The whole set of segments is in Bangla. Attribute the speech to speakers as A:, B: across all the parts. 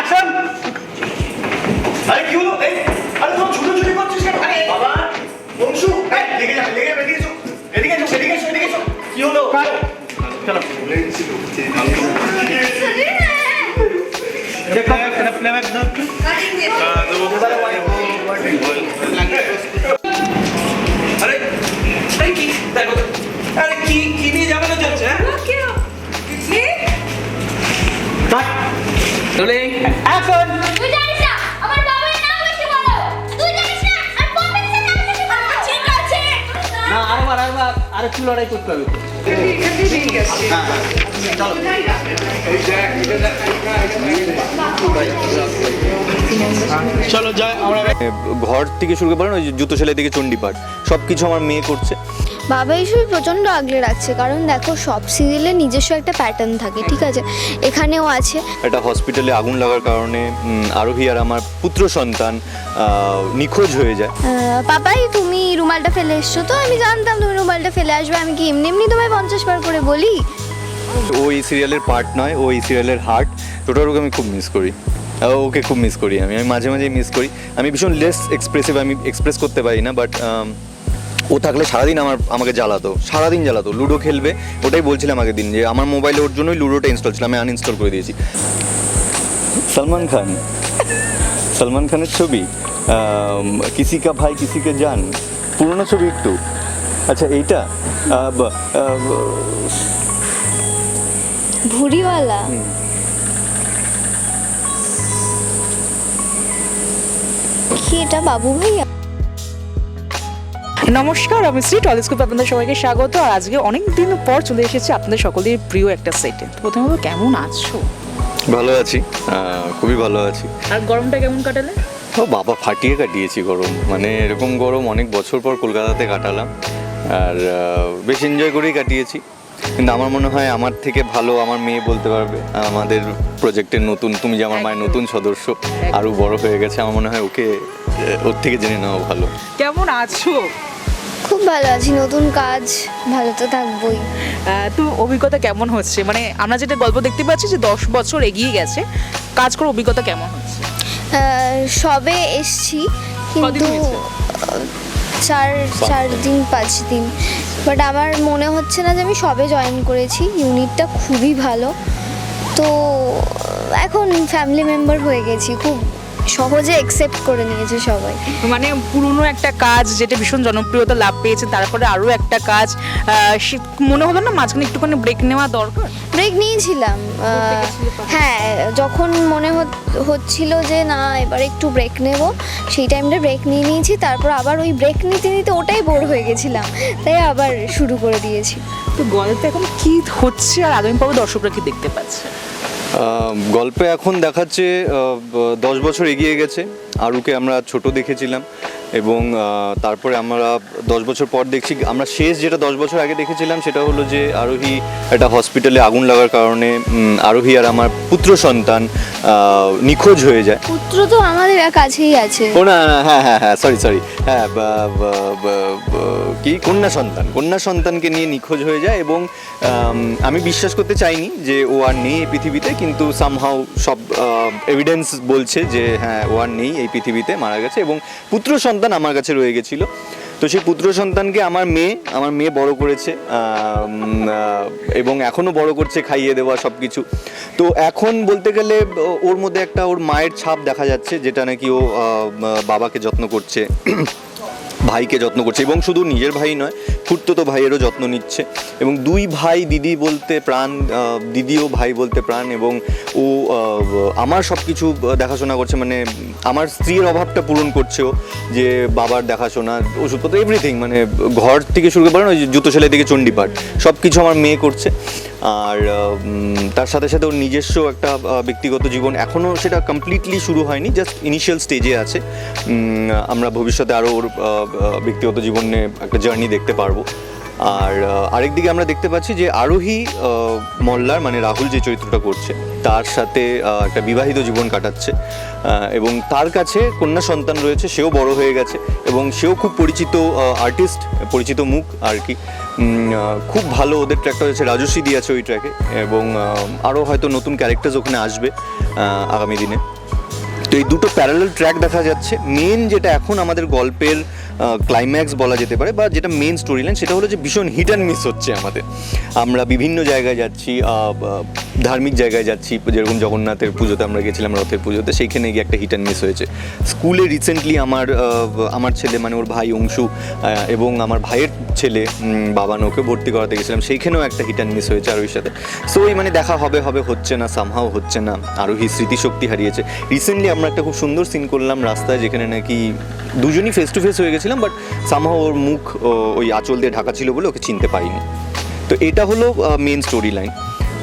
A: অ্যাকশন আরে কি হলো? এই আরে তোর ছুটো ছুটি করছিস কেন? আরে। বাবা বংশু এই লেগে যাবে লেগে যাবে এদিকে এসো। এদিকে এসো এদিকে এসো এদিকে এসো। কি হলো? চলো। দেখো এটা প্লেব্যাক দাও একটু।
B: আরে আরে কি? দেখো আরে কি কি নিয়ে
C: জানিস না বলো তুই জানিস না আর পপের নাম বেশি বলো। ঠিক আছে।
D: না আরেকবার আরেকবার আর একটু লড়াই করতে হবে।
A: চলো যাই আমরা
E: ঘর থেকে শুরু করে বলেন ওই যে জুতো সেলাই থেকে চণ্ডীপাঠ। সব কিছু আমার মেয়ে করছে।
F: বাবা এইসব প্রচণ্ড আগলে রাখছে। কারণ দেখো সব সিরিয়ালে নিজস্ব একটা প্যাটার্ন থাকে ঠিক আছে? এখানেও আছে।
E: একটা হসপিটালে আগুন লাগার কারণে আরোহী আর আমার পুত্র সন্তান নিখোঁজ হয়ে যায়।
F: পাপাই তুমি রুমালটা ফেলে এসছো তো? আমি জানতাম তুমি রুমালটা ফেলে আসবে। আমি কি এমনি এমনি তোমায় পঞ্চাশ বার করে বলি?
E: ও এই সিরিয়ালের পার্ট নয় ও এই সিরিয়ালের হার্ট টোটাল ওকে আমি খুব মিস করি। ওকে খুব মিস করি আমি। আমি মাঝে মাঝে মিস করি। আমি ভীষণ লেস এক্সপ্রেসিভ আমি এক্সপ্রেস করতে পারি না বাট ও থাকলে সারাদিন আমার আমাকে জ্বালাতো সারাদিন জ্বালাতো লুডো খেলবে ওটাই বলছিলাম আগের দিন যে আমার মোবাইলে ওর জন্যই লুডোটা ইনস্টল ছিল আমি আনইনস্টল করে দিয়েছি। সলমান খান সলমান খানের ছবি কিসি কা ভাই কিসি কা জান পুরোনো ছবি একটু। আচ্ছা এইটা
F: ভুড়িওয়ালা। কি এটা বাবু ভাইয়া?
G: নমস্কার আমি শ্রী টলিস্কোপ আপনাদের সবাইকে স্বাগত। আর আজকে অনেক দিন পর চলে এসেছি আপনাদের সকলের প্রিয় একটা সেটে। প্রথমে কেমন আছো?
E: ভালো আছি। খুবই ভালো আছি।
G: আর গরমটা কেমন কাটালে?
E: ও বাবা ফাটিয়ে কাটিয়েছি গরম। মানে এরকম গরম অনেক বছর পর কলকাতাতে কাটালাম। আর বেশ এনজয় করেই কাটিয়েছি। কিন্তু আমার মনে হয় আমার থেকে ভালো আমার মেয়ে বলতে পারবে। আমাদের প্রজেক্টের নতুন তুমি যে আমার মায়ের নতুন সদস্য আরও বড় হয়ে গেছে। আমার মনে হয় ওকে ওর থেকে জেনে নেওয়া ভালো।
G: কেমন আছো?
F: খুব ভালো আছি নতুন কাজ ভালো তো থাকবোই।
G: তো অভিজ্ঞতা কেমন হচ্ছে? মানে আমরা যেটা গল্প দেখতে পাচ্ছি যে দশ বছর এগিয়ে গেছে কাজ করে অভিজ্ঞতা কেমন হচ্ছে?
F: সবে এসছি কিন্তু চার চার দিন পাঁচ দিন। বাট আমার মনে হচ্ছে না যে আমি সবে জয়েন করেছি ইউনিটটা খুবই ভালো। তো এখন ফ্যামিলি মেম্বার হয়ে গেছি খুব সহজে অ্যাকসেপ্ট করে নিয়েছে সবাই।
G: মানে পুরনো একটা কাজ যেটা ভীষণ জনপ্রিয়তা লাভ পেয়েছে তারপরে আরও একটা কাজ মনে হলো না মাঝখানে একটুখানি ব্রেক নেওয়া দরকার?
F: ব্রেক নিয়েছিলাম হ্যাঁ যখন মনে হচ্ছিল যে না এবার একটু ব্রেক নেব সেই টাইমটা ব্রেক নিয়ে নিয়েছি তারপর আবার ওই ব্রেক নিতে নিতে ওটাই বোর হয়ে গেছিলাম তাই আবার শুরু করে দিয়েছি।
G: তো গল্পে এখন কি হচ্ছে আর আগামী পর্বে দর্শকরা কি দেখতে পাচ্ছে?
E: গল্পে এখন দেখাচ্ছে দশ বছর এগিয়ে গেছে। আরুকে আমরা ছোট দেখেছিলাম। এবং তারপরে আমরা দশ বছর পর দেখছি আমরা শেষ যেটা দশ বছর আগে দেখেছিলাম সেটা হলো যে আরোহী একটা হসপিটালে আগুন লাগার কারণে আরোহী আর আমার পুত্র সন্তান নিখোঁজ হয়ে যায়।
F: পুত্র তো আমাদের কাছেই আছে।
E: ও না হ্যাঁ হ্যাঁ হ্যাঁ সরি সরি হ্যাঁ কি? কন্যা সন্তান কন্যা সন্তানকে নিয়ে নিখোঁজ হয়ে যায় এবং আমি বিশ্বাস করতে চাইনি যে ও আর নেই এই পৃথিবীতে কিন্তু সামহাও সব এভিডেন্স বলছে যে হ্যাঁ ও আর নেই এই পৃথিবীতে মারা গেছে এবং পুত্র সন্তান আমার কাছে রয়ে গেছিল। তো সেই পুত্র সন্তানকে আমার মেয়ে আমার মেয়ে বড় করেছে এবং এখনও বড় করছে, খাইয়ে দেওয়া সব কিছু তো এখন বলতে গেলে, ওর মধ্যে একটা ওর মায়ের ছাপ দেখা যাচ্ছে, যেটা নাকি ও বাবাকে যত্ন করছে। ভাইকে যত্ন করছে এবং শুধু নিজের ভাই নয়, ফুটতো তো ভাইয়েরও যত্ন নিচ্ছে। এবং দুই ভাই দিদি বলতে প্রাণ দিদিও ভাই বলতে প্রাণ এবং ও আমার সব কিছু দেখাশোনা করছে মানে আমার স্ত্রীর অভাবটা পূরণ করছে ও যে বাবার দেখাশোনা, ওষুধপত্র এভরিথিং মানে ঘর থেকে শুরু করে বলেন ওই জুতো সেলাই থেকে চণ্ডীপাঠ সব কিছু আমার মেয়ে করছে। আর তার সাথে সাথে ওর নিজস্ব একটা ব্যক্তিগত জীবন এখনও সেটা কমপ্লিটলি শুরু হয়নি জাস্ট ইনিশিয়াল স্টেজে আছে। আমরা ভবিষ্যতে আরও ওর ব্যক্তিগত জীবনে একটা জার্নি দেখতে পারব। আর আহ, আরেকদিকে আমরা দেখতে পাচ্ছি যে আরোহী মল্লার মানে রাহুল যে চরিত্রটা করছে তার সাথে একটা বিবাহিত জীবন কাটাচ্ছে এবং তার কাছে কন্যা সন্তান রয়েছে সেও বড় হয়ে গেছে এবং সেও খুব পরিচিত আর্টিস্ট পরিচিত মুখ আর কি। খুব ভালো ওদের ট্র্যাকটা হচ্ছে রাজস্বী দিয়ে আছে ওই ট্র্যাকে এবং আরও হয়তো নতুন ক্যারেক্টার্স ওখানে আসবে আগামী দিনে। তো এই দুটো প্যারালাল ট্র্যাক দেখা যাচ্ছে। মেন যেটা এখন আমাদের গল্পের ক্লাইম্যাক্স বলা যেতে পারে বা যেটা মেন স্টোরি লাইন সেটা হলো যে ভীষণ হিট অ্যান্ড মিস হচ্ছে আমাদের। আমরা বিভিন্ন জায়গায় যাচ্ছি ধার্মিক জায়গায় যাচ্ছি, যেরকম জগন্নাথের পুজোতে আমরা গেছিলাম, রথের পুজোতে, সেইখানে গিয়ে একটা হিট অ্যান্ড মিস হয়েছে। স্কুলে রিসেন্টলি আমার আমার ছেলে মানে ওর ভাই অংশু এবং আমার ভাইয়ের ছেলে বাবান ওকে ভর্তি করাতে গেছিলাম, সেইখানেও একটা হিট অ্যান্ড মিস হয়েছে আরোহীর সাথে। সো ওই মানে দেখা হবে হবে, হচ্ছে না সামহাও হচ্ছে না, আরোহী স্মৃতিশক্তি হারিয়েছে। রিসেন্টলি আমরা একটা খুব সুন্দর সিন করলাম রাস্তায়, যেখানে নাকি দুজনই ফেস টু ফেস হয়ে গেছিলাম বাট সামহাও ওর মুখ ওই আঁচল দিয়ে ঢাকা ছিল বলে ওকে চিনতে পাইনি তো এটা হলো মেন স্টোরি লাইন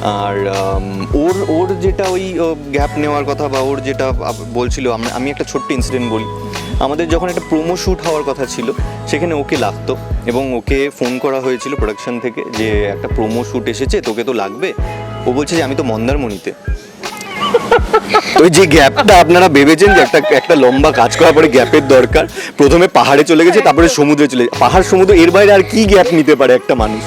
E: আর ওর ওর যেটা ওই গ্যাপ নেওয়ার কথা বা ওর যেটা বলছিল আমি একটা ছোট্ট ইনসিডেন্ট বলি। আমাদের যখন একটা প্রোমো শ্যুট হওয়ার কথা ছিল, সেখানে ওকে লাগতো এবং ওকে ফোন করা হয়েছিল প্রোডাকশন থেকে যে একটা প্রোমো শ্যুট এসেছে, তোকে তো লাগবে। ও বলছে যে, আমি তো মন্দারমণিতে। ওই যে গ্যাপটা আপনারা ভেবেছেন যে একটা একটা লম্বা কাজ করার পরে গ্যাপের দরকার। প্রথমে পাহাড়ে চলে গেছে তারপরে সমুদ্রে চলে পাহাড় সমুদ্র এর বাইরে আর কি গ্যাপ নিতে পারে একটা মানুষ?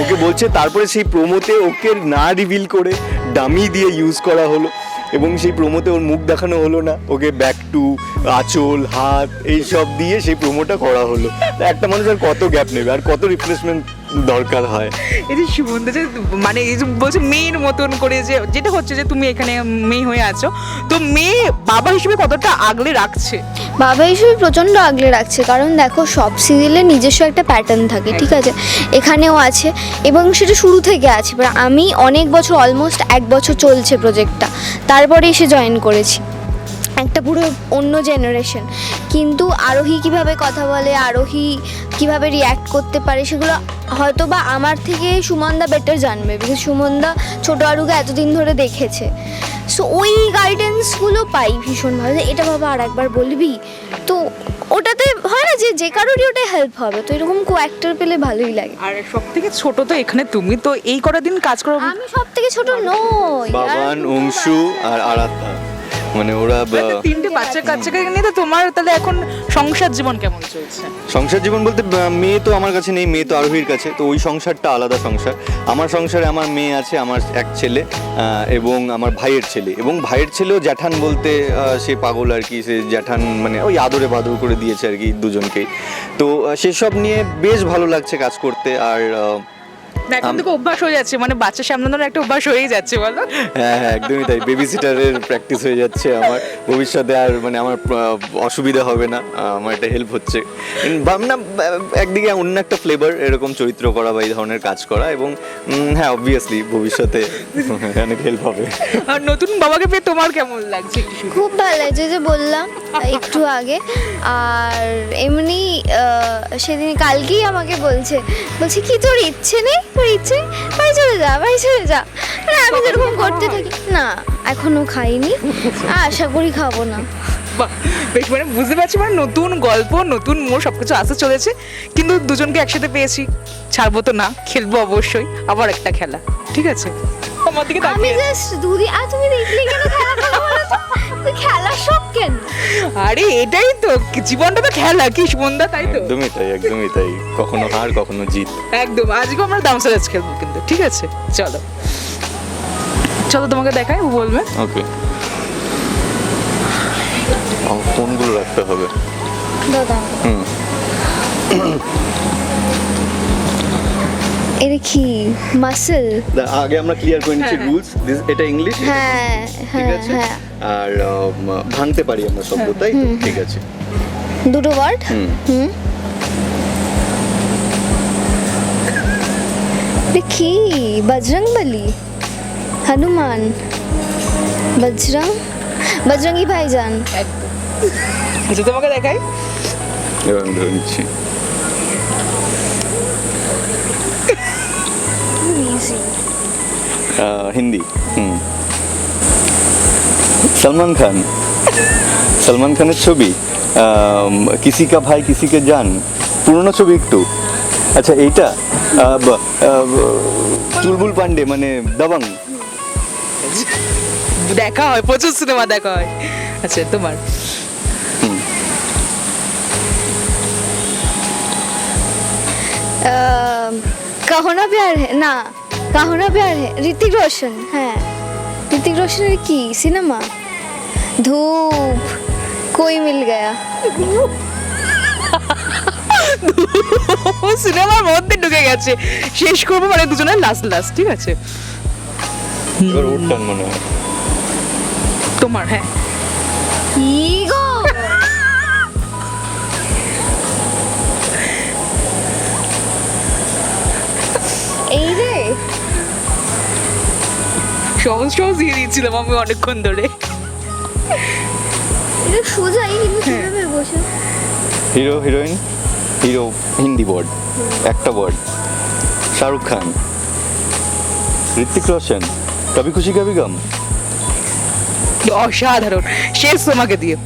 E: ওকে বলছে তারপরে সেই প্রোমোতে ওকে না রিভিল করে ডামি দিয়ে ইউজ করা হলো। এবং সেই প্রোমোতে ওর মুখ দেখানো হলো না। ওকে ব্যাক টু আঁচল হাত এই সব দিয়ে সেই প্রোমোটা করা হলো। একটা মানুষ আর কত গ্যাপ নেবে? আর কত রিপ্লেসমেন্ট দরকার হয়।
G: এই যে সুমন্দা যে মানে এই যে বলছে মেয়ের মতন করে যে যেটা হচ্ছে যে তুমি এখানে মেয়ে হয়ে আছো তো মেয়ে বাবা হিসেবে কতটা আগলে রাখছে?
F: বাবা হিসেবে প্রচণ্ড আগলে রাখছে কারণ দেখো সব সিরিয়ালে নিজস্ব একটা প্যাটার্ন থাকে ঠিক আছে? এখানেও আছে এবং সেটা শুরু থেকে আছে এবার আমি অনেক বছর অলমোস্ট এক বছর চলছে প্রজেক্টটা তারপরে এসে জয়েন করেছি। একটা পুরো অন্য জেনারেশন কিন্তু আরোহী কীভাবে কথা বলে আরোহী কীভাবে রিয়্যাক্ট করতে পারে সেগুলো হয়তো বা আমার থেকে সুমনদা বেটার জানবে বিকজ সুমনদা ছোটো আরুকে এতদিন ধরে দেখেছে। সো ওই গাইডেন্সগুলো পাই ভীষণভাবে এটা বাবা আর একবার বলবি? তো ওটাতে হয় না যে যে কারোরই ওটা হেল্প হবে তো এরকম কো অ্যাক্টর পেলে ভালোই লাগে।
G: আর সব থেকে ছোট তো এখানে তুমি তো এই কটা দিন কাজ করো।
F: আমি সব থেকে ছোট নই। আর
E: বাবান অংশু আর আরাধ্যা। মানে ওরা
G: তিনটে বাচ্চা কাচ্চাকে নিয়ে তো তোমার তাহলে এখন সংসার জীবন কেমন চলছে?
E: সংসার জীবন বলতে মেয়ে তো আমার কাছে নেই মেয়ে তো আরোহীর কাছে তো ওই সংসারটা আলাদা সংসার। আমার সংসারে আমার মেয়ে আছে আমার এক ছেলে এবং আমার ভাইয়ের ছেলে। এবং ভাইয়ের ছেলেও জ্যাঠান বলতে সে পাগল আর কি সে জ্যাঠান মানে ওই আদরে বাদর করে দিয়েছে আর কি দুজনকেই। তো সেসব নিয়ে বেশ ভালো লাগছে কাজ করতে আর
G: এখন থেকে অভ্যাস হয়ে যাচ্ছে মানে বাচ্চা সামলানোর একটা অভ্যাস হয়েই যাচ্ছে বলো।
E: হ্যাঁ হ্যাঁ একদমই তাই। বেবি সিটারের প্র্যাকটিস হয়ে যাচ্ছে আমার। ভবিষ্যতে আর মানে আমার অসুবিধা হবে না। আমার একটা হেল্প হচ্ছে। ভাবনা একদিকে অন্য একটা ফ্লেভার এরকম চরিত্র করা বা এই ধরনের কাজ করা এবং হ্যাঁ অবভিয়াসলি ভবিষ্যতে অনেক হেল্প হবে।
G: আর নতুন বাবাকে পেয়ে তোমার কেমন লাগছে?
F: খুব ভালো লাগছে যে বললাম একটু আগে। আর এমনি সেদিন কালকেই আমাকে বলছে বলছে, কি তোর ইচ্ছে নেই? তোর ইচ্ছে? বাড়ি চলে যা, বাড়ি চলে যা। মানে আমি যেরকম করতে থাকি। না, এখনও খাইনি। আশা করি খাব না।
G: বেশ মানে বুঝতে পারছি মানে নতুন গল্প, নতুন মোড়, সবকিছু আসতে চলেছে, কিন্তু দুজনকে একসাথে পেয়েছি। ছাড়বো তো না, খেলব অবশ্যই, আবার একটা খেলা, ঠিক আছে? আমার দিকে
F: আমি
G: তাকিয়ে
F: জাস্ট দুদি আর তুমি দেখলে কেন খেলা খেলা বলো তো? তুই খেলার শখ কেন?
G: আরে এটাই তো। জীবনটা তো খেলা কি সুমন্দা তাই তো?
E: একদমই তাই একদমই তাই। কখনো হার কখনো জিত।
G: একদম আজকে আমরা দামসারাজ খেলব কিন্তু ঠিক আছে? চলো। চলো তোমাকে দেখাই ও বলবে।
E: ওকে। ফোনগুলো রাখতে হবে।
F: দাদা।
E: হুম।
F: এটা কি? মাসেল
E: আগে আমরা ক্লিয়ার করে নিচ্ছি রুলস এটা ইংলিশ
F: হ্যাঁ
E: ঠিক
F: হ্যাঁ
E: আছে?
F: হ্যাঁ।
E: আর ভাঙতে পারি আমরা শব্দ তাই ঠিক আছে।
F: দুটো ওয়ার্ড
E: হুম।
F: কি? বজরং বলি হনুমান? বজরং? বজরঙ্গি ভাইজান?
G: আচ্ছা তোমাকে দেখাই।
E: এবার ধরে নিচ্ছি। হিন্দি সলমান খান সলমান খানের ছবি কিসি কা ভাই কিসি কে জান পুরনো ছবি একটু। আচ্ছা এইটা চুলবুল পান্ডে মানে দাবাং।
G: দেখা হয় প্রচুর সিনেমা দেখা হয়। আচ্ছা তোমার।
F: কখনো প্যার না। কাহনা প্যার ঋতিক রোশন হ্যাঁ। ঋতিক রোশনের কি? সিনেমা? ধূপ কই মিল গায়া?
G: সিনেমার মধ্যে ঢুকে গেছে। শেষ করব মানে দুজনের লাস্ট লাস্ট ঠিক আছে? তোমার হ্যাঁ।
F: কি
G: সহজ সহজ দিয়ে দিয়েছিলাম আমি অনেকক্ষণ ধরে।
F: এটা সোজাই কিন্তু কীভাবে বসে।
E: Hero heroine hero Hindi word একটা ওয়ার্ড শাহরুখ খান ঋতিক রোশন কবি খুশি কবি গম।
G: অসাধারণ। শেষ তোমাকে দিয়ে।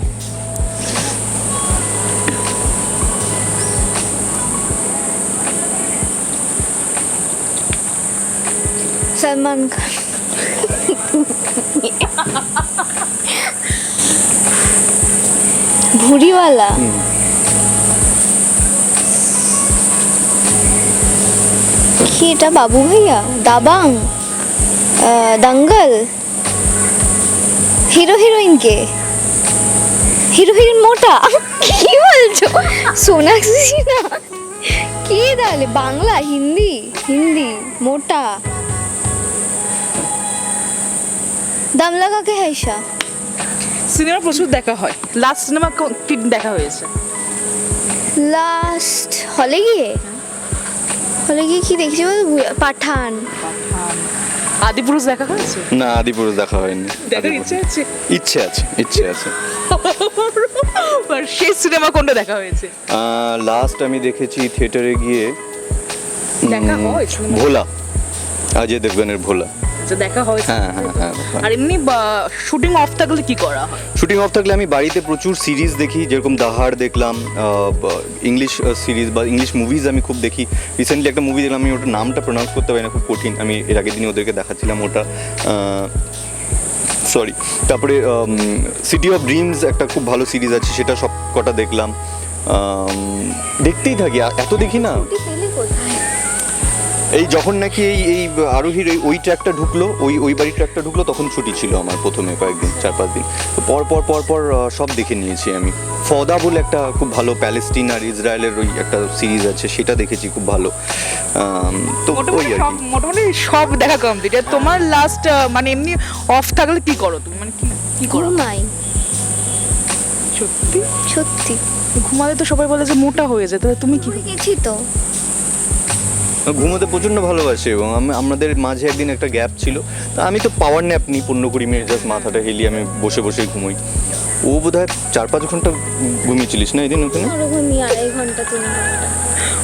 F: সালমান খান। ভুড়িওয়ালা? কি এটা বাবু ভাইয়া? দাবাং? দাঙ্গল? হিরো হিরোইন কে হিরো হিরোইন মোটা? কি বলছো? সোনাক্ষী সিনহা কে তাহলে? বাংলা হিন্দি? হিন্দি মোটা? দাম লাগা কে হাইসা
G: সিনেমা প্রচুর দেখা হয়। লাস্ট সিনেমা কি দেখা হয়েছে?
F: লাস্ট হলে গিয়ে? হলে গিয়ে কি দেখছি বল পাঠান।
G: আদিপুরুষ দেখা হয়েছে?
E: না আদিপুরুষ দেখা হয়নি।
G: দেখার ইচ্ছে আছে?
E: ইচ্ছে আছে ইচ্ছে আছে।
G: আর শেষ সিনেমা কোনটা দেখা হয়েছে?
E: লাস্ট আমি দেখেছি থিয়েটারে গিয়ে
G: দেখা হয়?
E: ভোলা। অজয় দেবগানের ভোলা।
G: আচ্ছা, দেখা হয়েছে।
E: হ্যাঁ হ্যাঁ হ্যাঁ
G: আর এমনি শুটিং অফ থাকলে কি করা হয়?
E: শুটিং অফ থাকলে আমি বাড়িতে প্রচুর সিরিজ দেখি যেরকম দাহার দেখলাম ইংলিশ সিরিজ বা ইংলিশ মুভিজ আমি খুব দেখি। রিসেন্টলি একটা মুভি দেখলাম আমি ওটার নামটা প্রোনাউন্স করতে পারি না খুব কঠিন। আমি এর আগের দিনে ওদেরকে দেখাচ্ছিলাম ওটা। সরি তারপরে সিটি অফ ড্রিমস একটা খুব ভালো সিরিজ আছে সেটা সব কটা দেখলাম দেখতেই থাকি এত দেখি না। এই যখন নাকি এই এই আরোহীর ওই ওই ট্র্যাকটা ঢুকলো ওই ওই বাড়ির ট্র্যাকটা ঢুকলো তখন ছুটি ছিল আমার প্রথমে কয়েকদিন চার পাঁচ দিন। তো পর পর পর পর সব দেখে নিয়েছি আমি। ফদা বলে একটা খুব ভালো প্যালেস্টিন আর ইসরায়েলের ওই একটা সিরিজ আছে সেটা দেখেছি খুব ভালো। তো ওই আর কি।
G: মোটামুটি সব দেখা কমপ্লিট আর তোমার লাস্ট মানে এমনি অফ থাকলে কি করো তুমি? মানে কি কি করো?
F: ঘুমাই।
G: সত্যি?
F: সত্যি।
G: ঘুমালে তো সবাই বলে যে মোটা হয়ে যায় তাহলে তুমি কি
F: গেছি তো।
E: ঘুমোতে প্রচণ্ড ভালোবাসে এবং আমি আমাদের মাঝে একদিন একটা গ্যাপ ছিল। তা আমি তো পাওয়ার ন্যাপ নিই পনেরো কুড়ি মিনিট জাস্ট মাথাটা হেলিয়ে আমি বসে বসে ঘুমোই। ও বোধ হয় চার পাঁচ ঘণ্টা ঘুমিয়েছিলিস না এদিন ওখানে?
F: আড়াই ঘণ্টা তিন ঘণ্টা।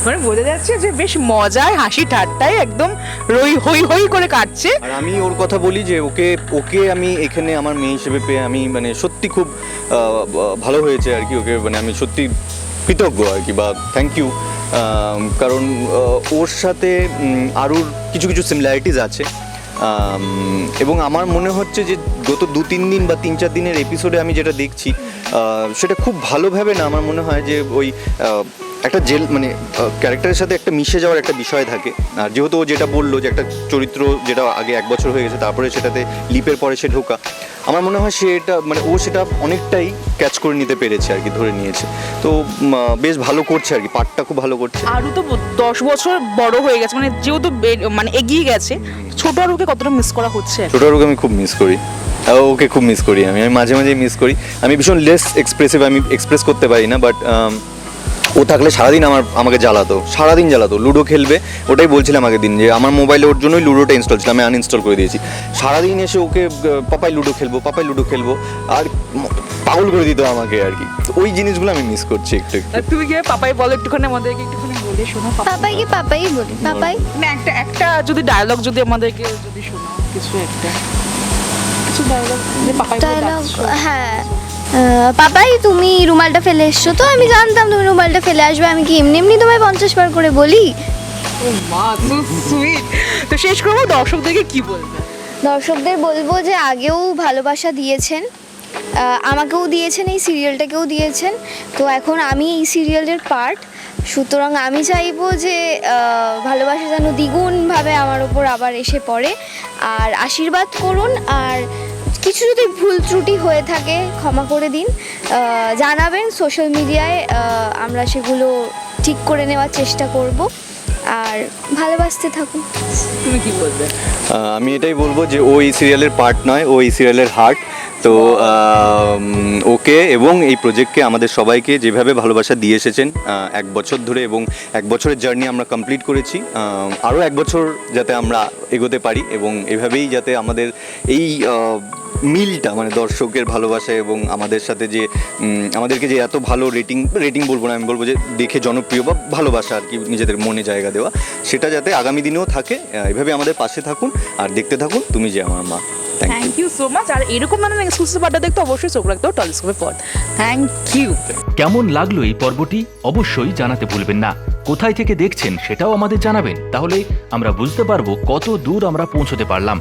G: মানে বোঝা যাচ্ছে যে বেশ মজায় হাসি ঠাট্টায় একদম রই হই হই করে কাটছে।
E: আর আমি ওর কথা বলি যে ওকে ওকে আমি এখানে আমার মেয়ে হিসেবে পেয়ে আমি মানে সত্যি খুব আহ, ভালো হয়েছে আর কি। ওকে মানে আমি সত্যি কৃতজ্ঞ আর কি বা থ্যাংক ইউ কারণ ওর সাথে আরুর কিছু কিছু সিমিলারিটিস আছে। এবং আমার মনে হচ্ছে যে গত দু তিন দিন বা তিন চার দিনের এপিসোডে আমি যেটা দেখছি সেটা খুব ভালোভাবে না, আমার মনে হয় যে ওই একটা জেল মানে ক্যারেক্টারের সাথে একটা মিশে যাওয়ার একটা বিষয় থাকে। আর যেহেতু ও যেটা বলল যে একটা চরিত্র যেটা আগে এক বছর হয়ে গেছে তারপরে সেটাতে লিপের পরে সে ঢোকা। আমার মনে হয় সে এটা মানে ও সেটা অনেকটাই ক্যাচ করে নিতে পেরেছে আর কি ধরে নিয়েছে। তো বেশ ভালো করছে আর কি পার্টটা খুব ভালো করছে।
G: আরও তো দশ বছর বড় হয়ে গেছে মানে যেহেতু মানে এগিয়ে গেছে ছোট আরুকে কতটা মিস করা হচ্ছে?
E: ছোট আরুকে আমি খুব মিস করি। ওকে খুব মিস করি আমি আমি মাঝে মাঝে মিস করি। আমি ভীষণ লেস এক্সপ্রেসিভ আমি এক্সপ্রেস করতে পারি না বাট ও থাকলে সারাদিন আমার আমাকে জ্বালাতো সারাদিন জ্বালাতো লুডো খেলবে ওটাই বলছিলাম আগের দিন যে আমার মোবাইলে ওর জন্যই লুডোটা ইনস্টল ছিল আমি আনইনস্টল করে দিয়েছি। সারাদিন এসে ওকে পাপাই লুডো খেলব পাপাই লুডো খেলব আর পাগল করে দিত আমাকে আর কি। ওই জিনিসগুলো আমি মিস করছি একটু একটু।
G: তুমি কি পাপাই বলো একটুখানি আমাদেরকে একটুখানি বলে শোনো পাপা
F: পাপাইকে পাপাই বলি পাপাই।
G: না একটা একটা যদি ডায়লগ যদি আমাদেরকে যদি শোনাও কিছু একটা। কিছু ডায়লগ পাপাই
F: ডায়লগ হ্যাঁ। পাপাই তুমি রুমালটা ফেলে এসছো তো? আমি জানতাম তুমি রুমালটা ফেলে আসবে। আমি কি এমনি এমনি তোমায় পঞ্চাশ বার করে বলি?
G: তো শেষ করব দর্শকদেরকে কি বলবে?
F: দর্শকদের বলব যে আগেও ভালোবাসা দিয়েছেন। আমাকেও দিয়েছেন এই সিরিয়ালটাকেও দিয়েছেন। তো এখন আমি এই সিরিয়ালের পার্ট সুতরাং আমি চাইব যে ভালোবাসা যেন দ্বিগুণভাবে আমার ওপর আবার এসে পড়ে। আর আশীর্বাদ করুন আর কিছু যদি ভুল ত্রুটি হয়ে থাকে ক্ষমা করে দিন। জানাবেন সোশ্যাল মিডিয়ায় আমরা সেগুলো ঠিক করে নেওয়ার চেষ্টা করব। আর ভালোবাসতে থাকুন।
G: তুমি কি বলবে?
E: আমি এটাই বলব যে ও এই সিরিয়ালের পার্ট নয় ও এই সিরিয়ালের হার্ট তো ওকে এবং এই প্রজেক্টকে আমাদের সবাইকে যেভাবে ভালোবাসা দিয়ে এসেছেন এক বছর ধরে এবং এক বছরের জার্নি আমরা কমপ্লিট করেছি আরও এক বছর যাতে আমরা এগোতে পারি এবং এভাবেই যাতে আমাদের এই মিলটা মানে দর্শকের ভালোবাসা এবং আমাদের সাথে যে আমাদেরকে যে এত ভালো রেটিং রেটিং বলব না আমি বলব যে দেখে জনপ্রিয় বা ভালোবাসা আর কি নিজেদের মনে জায়গা দেওয়া সেটা যাতে আগামী দিনেও থাকে এভাবে আমাদের পাশে থাকুন আর দেখতে থাকুন তুমি যে আমার মা।
G: থ্যাংক ইউ সো মাচ আর এরকম নানান এক্সক্লুসিভ আড্ডা দেখতে অবশ্যই চোখ রাখতে টলিস্কোপের পর থ্যাংক ইউ
H: কেমন লাগল এই পর্বটি? অবশ্যই জানাতে ভুলবেন না। কোথায় থেকে দেখছেন সেটাও আমাদের জানাবেন। তাহলে আমরা বুঝতে পারব কত দূর আমরা পৌঁছতে পারলাম।